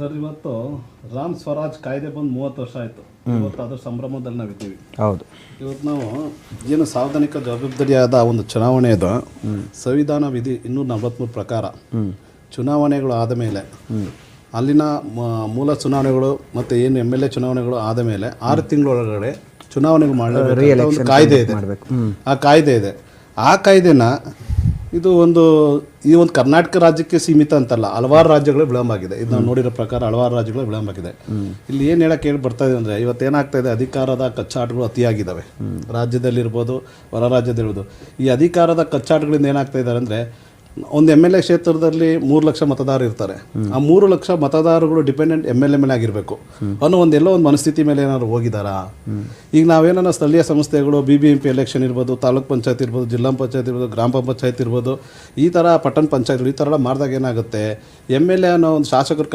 Sir ಇವತ್ತು ರಾಮ್ ಸ್ವರಾಜ್ ಕಾಯ್ದೆ ಬಂದು ಮೂವತ್ತು ವರ್ಷ ಆಯಿತು. ಇವತ್ತು ಅದ್ರ ಸಂಭ್ರಮದಲ್ಲಿ ನಾವಿದ್ದೀವಿ ಹೌದು. ಇವತ್ತು ನಾವು ಏನು ಸಾರ್ವಜನಿಕ ಜವಾಬ್ದಾರಿಯಾದ ಒಂದು ಚುನಾವಣೆ ಇದು ಸಂವಿಧಾನ ವಿಧಿ ಇನ್ನೂರ ನಲವತ್ತ್ಮೂರು ಪ್ರಕಾರ ಚುನಾವಣೆಗಳು ಆದ ಮೇಲೆ ಅಲ್ಲಿನ ಮೂಲ ಚುನಾವಣೆಗಳು ಮತ್ತು ಏನು ಎಂ ಎಲ್ ಎ ಚುನಾವಣೆಗಳು ಆದ ಮೇಲೆ ಆರು ತಿಂಗಳೊಳಗಡೆ ಚುನಾವಣೆಗಳು ಮಾಡಬೇಕು ಕಾಯ್ದೆ ಇದೆ. ಆ ಕಾಯ್ದೆ ಇದೆ. ಆ ಕಾಯ್ದೆನ ಇದು ಒಂದು ಈ ಒಂದು ಕರ್ನಾಟಕ ರಾಜ್ಯಕ್ಕೆ ಸೀಮಿತ ಅಂತಲ್ಲ ಹಲವಾರು ರಾಜ್ಯಗಳು ವಿಳಂಬ ಆಗಿದೆ ಇದು ನಾವು ನೋಡಿರೋ ಪ್ರಕಾರ ಹಲವಾರು ರಾಜ್ಯಗಳು ವಿಳಂಬ ಆಗಿದೆ ಇಲ್ಲಿ ಏನು ಹೇಳಕ್ಕೆ ಹೇಳಿ ಬರ್ತಾ ಇದೆ ಅಂದರೆ ಇವತ್ತೇನಾಗ್ತಾ ಇದೆ ಅಧಿಕಾರದ ಕಚ್ಚಾಟಗಳು ಅತಿಯಾಗಿದ್ದಾವೆ ರಾಜ್ಯದಲ್ಲಿರ್ಬೋದು ಹೊರ ರಾಜ್ಯದಲ್ಲಿರ್ಬೋದು. ಈ ಅಧಿಕಾರದ ಕಚ್ಚಾಟಗಳಿಂದ ಏನಾಗ್ತಾ ಇದ್ದಾರೆ ಅಂದರೆ ಒಂದು ಎಂ ಎಲ್ ಎ ಕ್ಷೇತ್ರದಲ್ಲಿ ಮೂರು ಲಕ್ಷ ಮತದಾರರು ಇರ್ತಾರೆ. ಆ ಮೂರು ಲಕ್ಷ ಮತದಾರರುಗಳು ಡಿಪೆಂಡೆಂಟ್ ಎಂ ಎಲ್ ಎ ಮೇಲೆ ಆಗಿರಬೇಕು. ಅನ್ನೋ ಒಂದು ಎಲ್ಲೋ ಒಂದು ಮನಸ್ಥಿತಿ ಮೇಲೆ ಏನಾದ್ರು ಹೋಗಿದಾರಾ? ಈಗ ನಾವೇನ ಸ್ಥಳೀಯ ಸಂಸ್ಥೆಗಳು B B M P election ಇರ್ಬೋದು, ತಾಲೂಕ್ ಪಂಚಾಯತ್ ಇರ್ಬೋದು, ಜಿಲ್ಲಾ ಪಂಚಾಯತ್ ಇರ್ಬೋದು, ಗ್ರಾಮ ಪಂಚಾಯತ್ ಇರ್ಬೋದು, ಈ ಥರ ಪಟ್ಟಣ ಪಂಚಾಯತ್ಗಳು ಈ ಥರ ಮಾಡಿದಾಗ ಏನಾಗುತ್ತೆ? ಎಂ ಎಲ್ ಎ ಅನ್ನೋ ಒಂದು ಶಾಸಕರು